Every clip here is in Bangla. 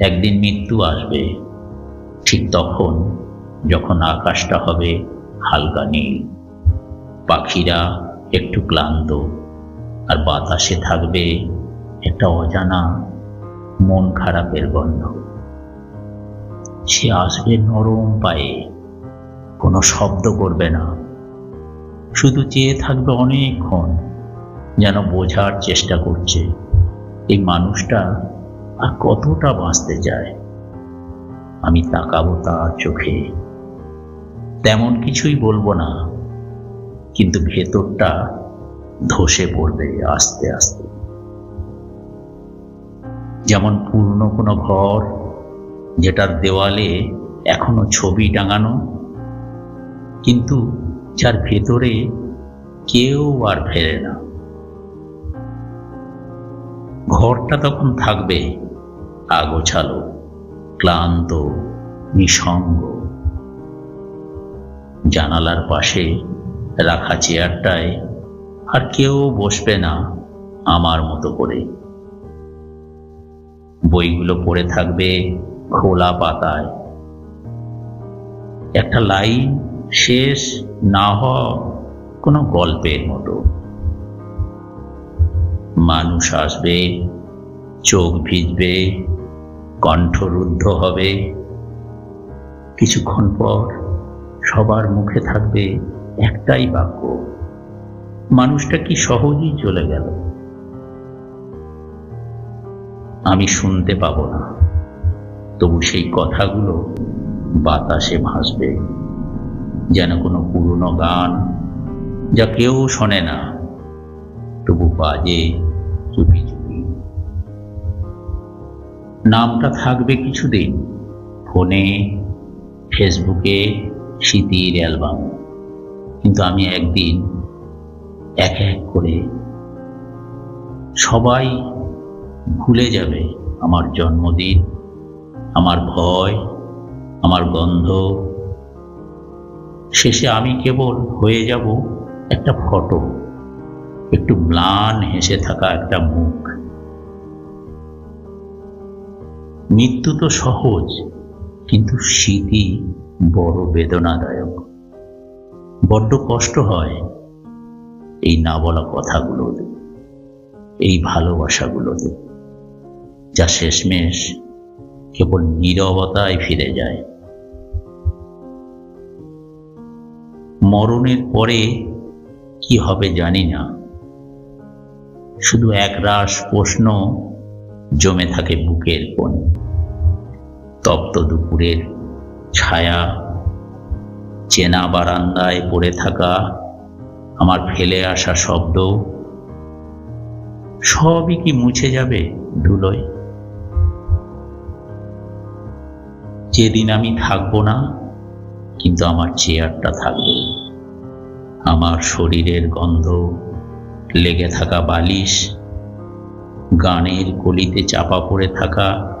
একদিন মৃত্যু আসবে। ঠিক তখন যখন আকাশটা হবে হালকা নীল। পাখিরা একটু ক্লান্ত, আর বাতাসে থাকবে একটা অজানা মন খারাপের গন্ধ। সে আসবে নরম পায়ে, কোনো শব্দ করবে না। শুধু চেয়ে থাকবে অনেকক্ষণ, যেন বোঝার চেষ্টা করছে। এই মানুষটা আর কতটা বাঁচতে চায় আমি তাকাবো তার চোখে। তেমন কিছুই বলব না, কিন্তু ভেতরটা ধসে পড়বে আস্তে আস্তে। যেমন পুরনো কোনো ঘর যেটার দেওয়ালে এখনও ছবি টাঙানো, কিন্তু যার ভেতরে কেউ আর ফেরে না। ঘরটা তখন থাকবে আগোছালো, ক্লান্ত, নিঃসঙ্গ। জানালার পাশে রাখা চেয়ারটায় আর কেউ বসবে না আমার মতো করে। বইগুলো পড়ে থাকবে খোলা পাতায়। একটা লাইন শেষ না হওয়া কোনো গল্পের মতো। মানুষ আসবে, চোখ ভিজবে কণ্ঠরুদ্ধ হবে। কিছুক্ষণ পর সবার মুখে থাকবে একটাই বাক্য, মানুষটা কি সহজেই চলে গেল? আমি শুনতে পাবো না। তবু সেই কথাগুলো বাতাসে ভাসবে, যেন কোনো পুরনো গান যা কেউ শোনে না। তবু বাজে চুপি চুপি। নামটা থাকবে কিছুদিন, ফোনে, ফেসবুকে, স্মৃতির অ্যালবাম। কিন্তু আমি একদিন এক এক করে সবাই ভুলে যাবে আমার জন্মদিন, আমার ভয়, আমার গন্ধ। শেষে আমি কেবল হয়ে যাব একটা ফটো। একটু ম্লান হেসে থাকা একটা মুখ। মৃত্যু তো সহজ, কিন্তু স্মৃতি বড় বেদনাদায়ক। বড্ড কষ্ট হয় এই না বলা কথাগুলোতে এই ভালোবাসাগুলোতে যা শেষমেশ কেবল নীরবতায় ফিরে যায়। মরণের পরে কি হবে জানি না। শুধু একরাশ প্রশ্ন জমে থাকে বুকের কোণে। তপ্ত দুপুরের ছায়া, চেনা বারান্দায় পড়ে থাকা আমার ফেলে আসা শব্দ, সবই কি মুছে যাবে ধুলোয়? যেদিন আমি থাকব না, কিন্তু আমার চেয়ারটা থাকবে। আমার শরীরের গন্ধ লেগে থাকা বালিশ, গানের কলিতে চাপা পড়ে থাকা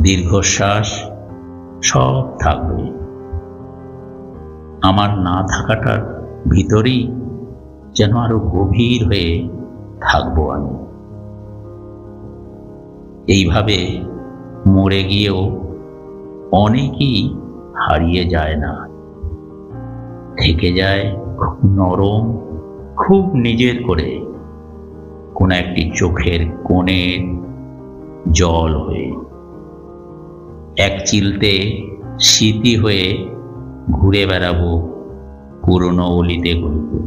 দীর্ঘশ্বাস, সব থাকবে। আমার না থাকাটার ভিতরেই যেন আরও গভীর হয়ে থাকব আমি। এইভাবে মরে গিয়েও অনেকেই হারিয়ে যায় না। থেকে যায় নরম খুব নিজের করে কোন একটি চোখের কোণের জল হয়ে, এক চিলতে স্মৃতি হয়ে ঘুরে বেড়াবো পুরনো অলিতে গলিতে